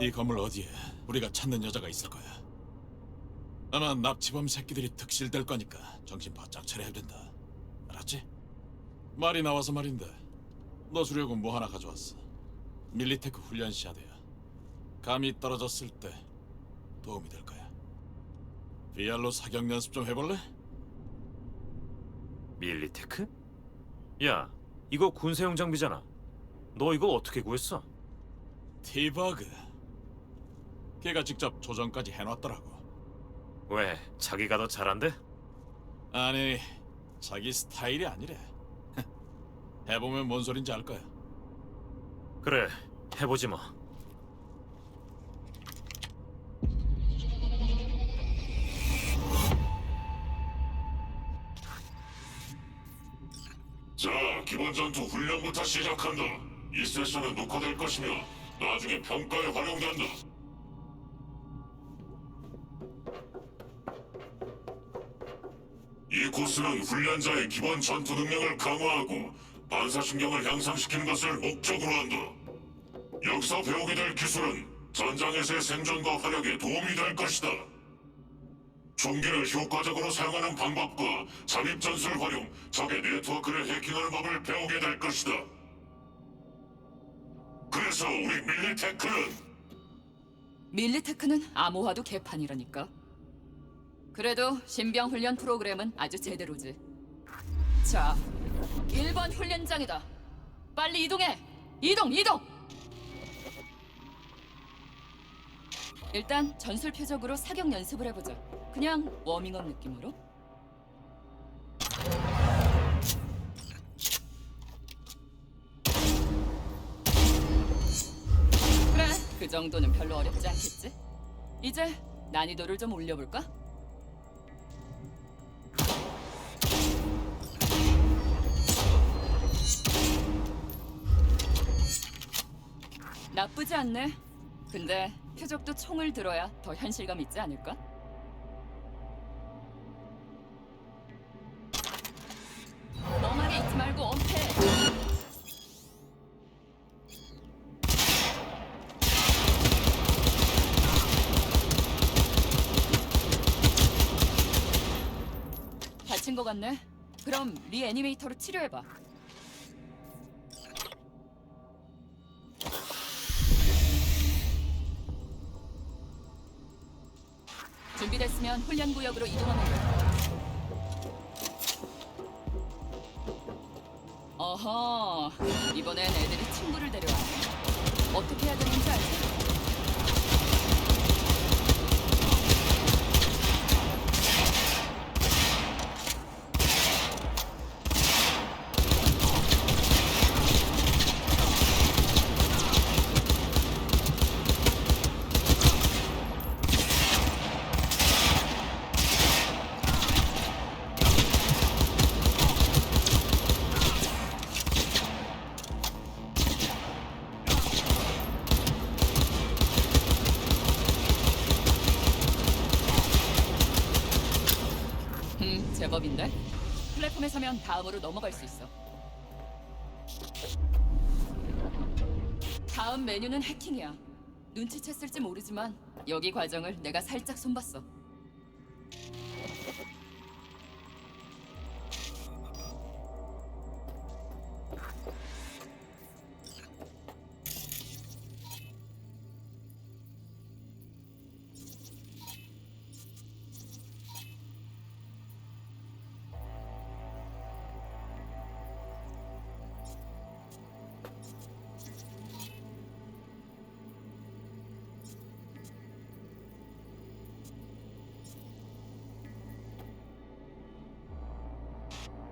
이 건물 어디에 우리가 찾는 여자가 있을 거야. 아마 납치범 새끼들이 득실될 거니까 정신 바짝 차려야 된다. 알았지? 말이 나와서 말인데 너 주려고 뭐 하나 가져왔어. 밀리테크 훈련 시야대야. 감이 떨어졌을 때 도움이 될 거야. VR로 사격 연습 좀 해볼래? 밀리테크? 야, 이거 군사용 장비잖아. 너 이거 어떻게 구했어? 티버그. 걔가 직접 조정까지 해놨더라고. 왜? 자기가 더 잘한대? 아니 자기 스타일이 아니래. 해보면 뭔 소린지 알 거야. 그래, 해보지 뭐. 자, 기본 전투 훈련부터 시작한다. 이 세션은 녹화될 것이며 나중에 평가에 활용된다. 이 코스는 훈련자의 기본 전투 능력을 강화하고 반사신경을 향상시키는 것을 목적으로 한다. 여기서 배우게 될 기술은 전장에서의 생존과 활약에 도움이 될 것이다. 총기를 효과적으로 사용하는 방법과 잠입 전술 활용, 적의 네트워크를 해킹하는 법을 배우게 될 것이다. 그래서 우리 밀리테크는 밀리테크는 암호화도 개판이라니까. 그래도 신병 훈련 프로그램은 아주 제대로지. 자, 1번 훈련장이다. 빨리 이동해. 이동, 이동. 일단 전술 표적으로 사격 연습을 해보자. 그냥 워밍업 느낌으로. 그래, 그 정도는 별로 어렵지 않겠지? 이제 난이도를 좀 올려볼까? 나쁘지 않네. 근데 표적도 총을 들어야 더 현실감 있지 않을까? 멍하게 있지 말고 엄폐. 다친 것 같네. 그럼 리 애니메이터로 치료해봐. 준비됐으면 훈련 구역으로 돼. 어허, 이번엔 애들이 친구를 데려왔네. 어떻게 해야 되는지 알지? 음, 제법인데? 플랫폼에 서면 다음으로 넘어갈 수 있어. 다음 메뉴는 해킹이야. 눈치챘을지 모르지만 여기 과정을 내가 살짝 손봤어.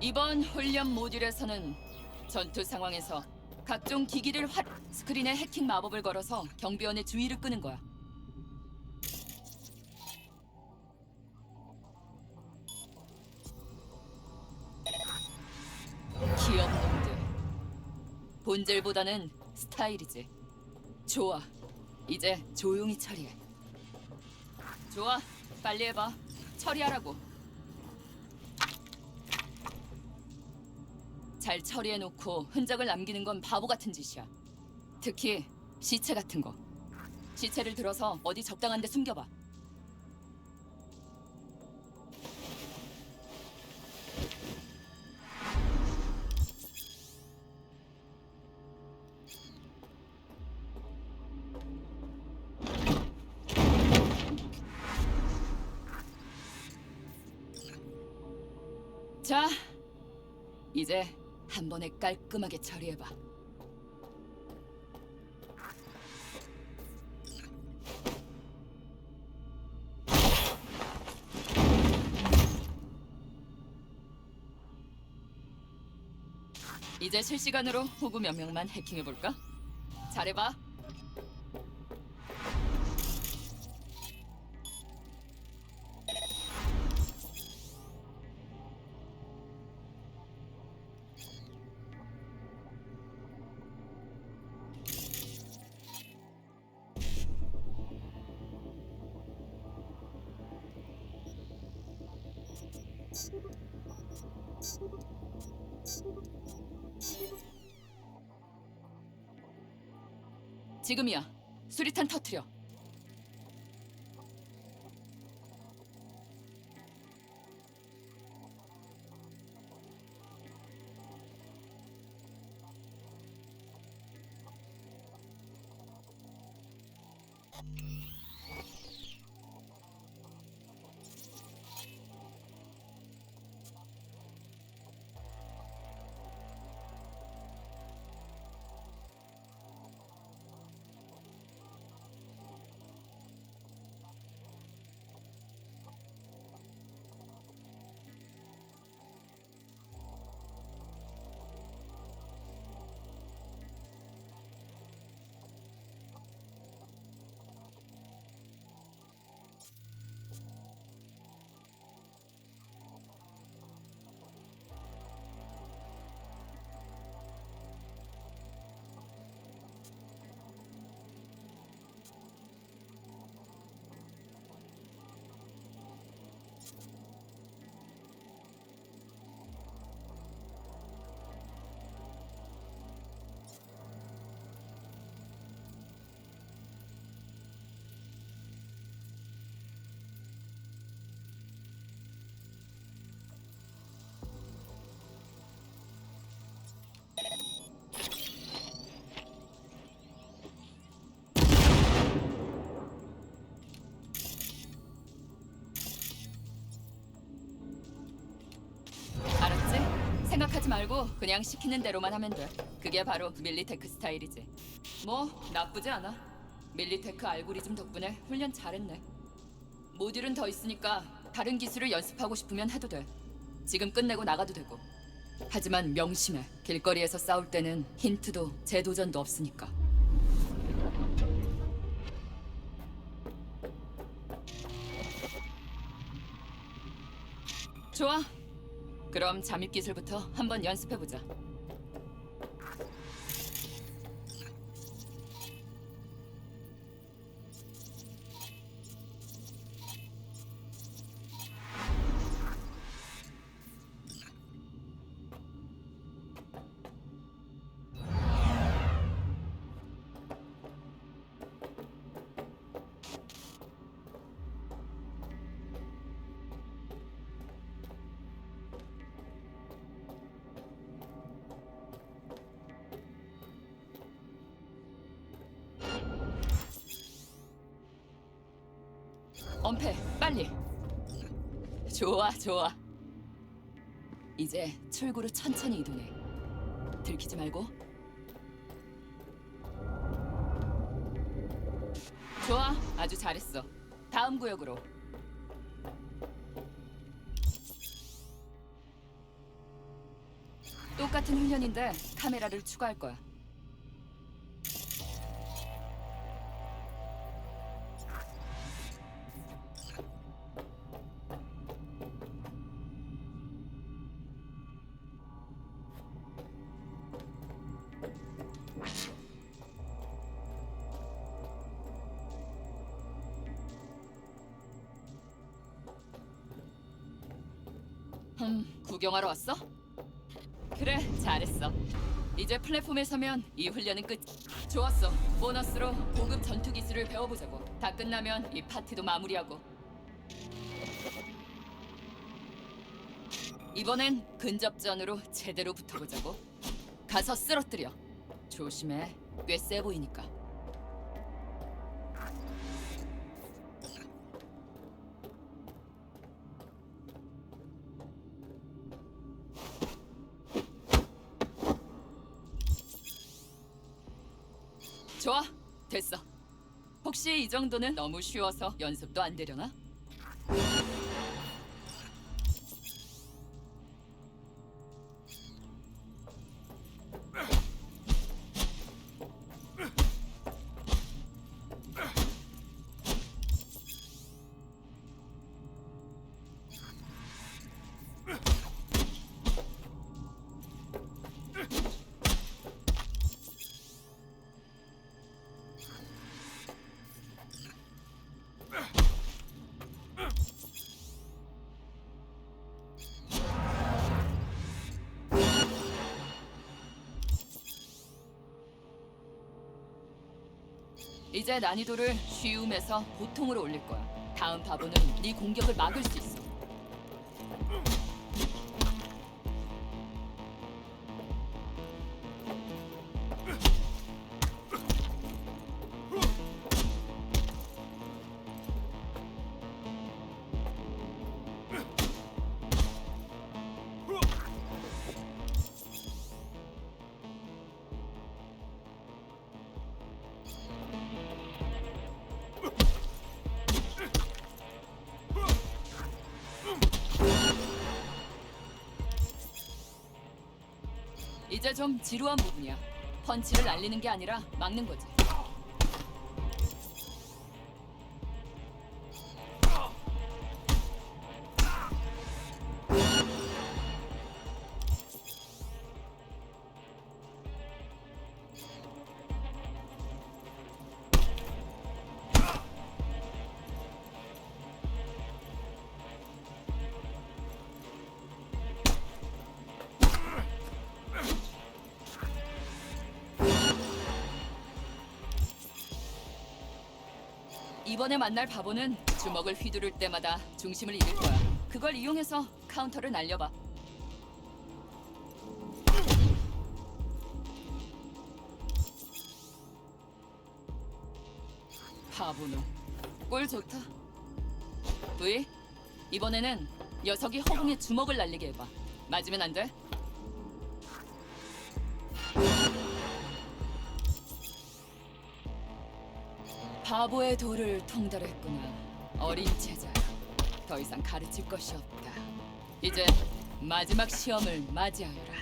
이번 훈련 모듈에서는 전투 상황에서 각종 기기를 활 스크린에 해킹 마법을 걸어서 경비원의 주의를 끄는 거야. 귀엽놈들. 본질보다는 스타일이지. 좋아. 이제 조용히 처리해. 좋아. 빨리 해봐. 처리하라고. 잘 처리해놓고 흔적을 남기는 건 바보 같은 짓이야. 특히 시체 같은 거. 시체를 들어서 어디 적당한 데 숨겨봐. 자, 이제 한 번에 깔끔하게 처리해봐. 이제 실시간으로 호구 몇 명만 해킹해볼까? 잘해봐. 지금이야. 수리탄 터트려. 하지 말고 그냥 시키는 대로만 하면 돼. 그게 바로 밀리테크 스타일이지. 뭐 나쁘지 않아. 밀리테크 알고리즘 덕분에 훈련 잘했네. 모듈은 더 있으니까 다른 기술을 연습하고 싶으면 해도 돼. 지금 끝내고 나가도 되고. 하지만 명심해. 길거리에서 싸울 때는 힌트도 재도전도 없으니까. 좋아. 그럼 잠입 기술부터 한번 연습해 보자. 엄폐, 빨리. 좋아, 좋아. 이제 출구로 천천히 이동해. 들키지 말고. 좋아, 아주 잘했어. 다음 구역으로. 똑같은 훈련인데 카메라를 추가할 거야. 음, 구경하러 왔어? 그래, 잘했어. 이제 플랫폼에 서면 이 훈련은 끝. 좋았어. 보너스로 고급 전투 기술을 배워보자고. 다 끝나면 이 파티도 마무리하고. 이번엔 근접전으로 제대로 붙어보자고. 가서 쓰러뜨려. 조심해. 꽤 세 보이니까. 좋아. 됐어. 혹시 이 정도는 너무 쉬워서 연습도 안 되려나? 이제 난이도를 쉬움에서 보통으로 올릴 거야. 다음 바보는 네 공격을 막을 수 있어. 이제 좀 지루한 부분이야. 펀치를 날리는 게 아니라 막는 거지. 이번에 만날 바보는 주먹을 휘두를 때마다 중심을 잃을 거야. 그걸 이용해서 카운터를 날려봐. 바보는 꼴 좋다. V 이번에는 녀석이 허공에 주먹을 날리게 해봐. 맞으면 안 돼? 바보의 도를 통달했구나. 어린 제자야. 더 이상 가르칠 것이 없다. 이제 마지막 시험을 맞이하여라.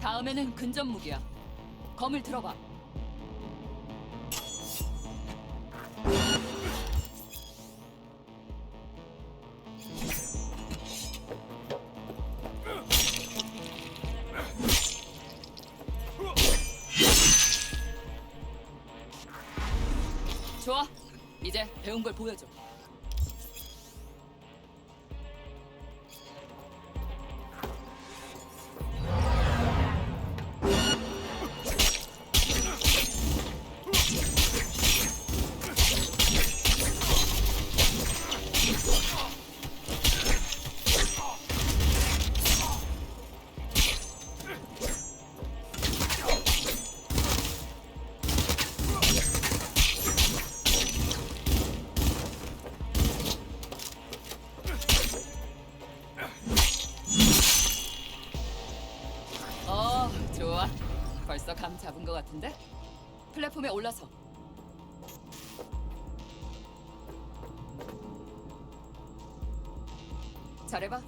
다음에는 근접 무기야. 검을 들어봐. 보여줘. 잡은 것 같은데? 플랫폼에 올라서. 잘해봐.